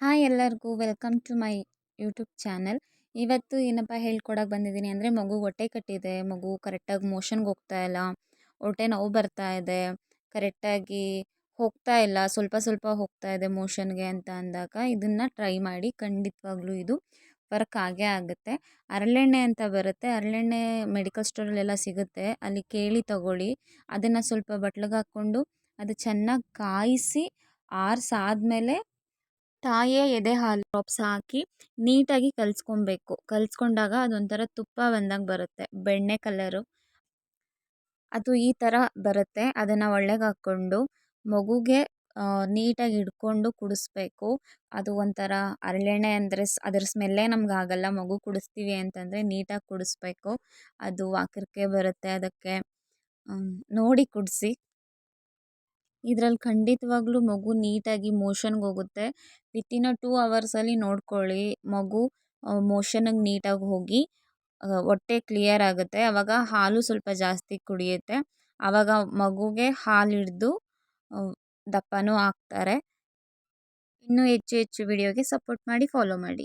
Hi ಎಲ್ಲರಿಗೂ, welcome to my YouTube channel. ಇವತ್ತು ಏನಪ್ಪ ಹೇಳ್ಕೊಡಕ್ಕೆ ಬಂದಿದ್ದೀನಿ ಅಂದರೆ, ಮಗು ಹೊಟ್ಟೆ ಕಟ್ಟಿದೆ. ಮಗು ಕರೆಕ್ಟಾಗಿ ಮೋಷನ್ಗೆ ಹೋಗ್ತಾ ಇಲ್ಲ. ಹೊಟ್ಟೆ ನೋವು ಬರ್ತಾ ಇದೆ. ಕರೆಕ್ಟಾಗಿ ಹೋಗ್ತಾ ಇಲ್ಲ. ಸ್ವಲ್ಪ ಸ್ವಲ್ಪ ಹೋಗ್ತಾ ಇದೆ ಮೋಷನ್ಗೆ ಅಂತ ಅಂದಾಗ ಇದನ್ನು ಟ್ರೈ ಮಾಡಿ ಖಂಡಿತವಾಗ್ಲೂ ಇದು ವರ್ಕ್ ಆಗೇ ಆಗುತ್ತೆ. ಹರಳೆಣ್ಣೆ ಅಂತ ಬರುತ್ತೆ. ಹರಳೆಣ್ಣೆ ಮೆಡಿಕಲ್ ಸ್ಟೋರಲ್ಲೆಲ್ಲ ಸಿಗುತ್ತೆ. ಅಲ್ಲಿ ಕೇಳಿ ತಗೊಳ್ಳಿ. ಅದನ್ನು ಸ್ವಲ್ಪ ಬಟ್ಲಿಗೆ ಹಾಕ್ಕೊಂಡು ಅದು ಚೆನ್ನಾಗಿ ಕಾಯಿಸಿ ಆರಿಸಾದ್ಮೇಲೆ ತಾಯಿಯ ಎದೆ ಹಾಲು ಡ್ರಾಪ್ಸ್ ಹಾಕಿ ನೀಟಾಗಿ ಕಲಿಸ್ಕೊಬೇಕು. ಕಲಿಸ್ಕೊಂಡಾಗ ಅದೊಂಥರ ತುಪ್ಪ ಬಂದಂಗೆ ಬರುತ್ತೆ. ಬೆಣ್ಣೆ ಕಲರು ಅದು ಈ ಥರ ಬರುತ್ತೆ. ಅದನ್ನು ಒಳ್ಳೆಗೆ ಹಾಕ್ಕೊಂಡು ಮಗುಗೆ ನೀಟಾಗಿ ಹಿಡ್ಕೊಂಡು ಕುಡಿಸ್ಬೇಕು. ಅದು ಒಂಥರ ಹರಳೆಣ್ಣೆ ಅಂದರೆ ಅದ್ರ ಸ್ಮೆಲ್ಲೇ ನಮ್ಗೆ ಆಗಲ್ಲ. ಮಗು ಕುಡಿಸ್ತೀವಿ ಅಂತಂದರೆ ನೀಟಾಗಿ ಕುಡಿಸ್ಬೇಕು. ಅದು ವಾಕರಿಕೆ ಬರುತ್ತೆ ಅದಕ್ಕೆ. ನೋಡಿ ಕುಡಿಸಿ. ಇದ್ರಲ್ಲಿ ಖಂಡಿತವಾಗ್ಲೂ ಮಗು ನೀಟಾಗಿ ಮೋಷನ್ಗೆ ಹೋಗುತ್ತೆ. ವಿತಿನ್ ಅ ಟೂ ಅವರ್ಸಲ್ಲಿ ನೋಡ್ಕೊಳ್ಳಿ, ಮಗು ಮೋಷನಿಗೆ ನೀಟಾಗಿ ಹೋಗಿ ಹೊಟ್ಟೆ ಕ್ಲಿಯರ್ ಆಗುತ್ತೆ. ಆವಾಗ ಹಾಲು ಸ್ವಲ್ಪ ಜಾಸ್ತಿ ಕುಡಿಯುತ್ತೆ. ಆವಾಗ ಮಗುಗೆ ಹಾಲು ಹಿಡಿದು ದಪ್ಪನೂ ಆಗ್ತಾರೆ. ಇನ್ನೂ ಹೆಚ್ಚು ಹೆಚ್ಚು ವಿಡಿಯೋಗೆ ಸಪೋರ್ಟ್ ಮಾಡಿ ಫಾಲೋ ಮಾಡಿ.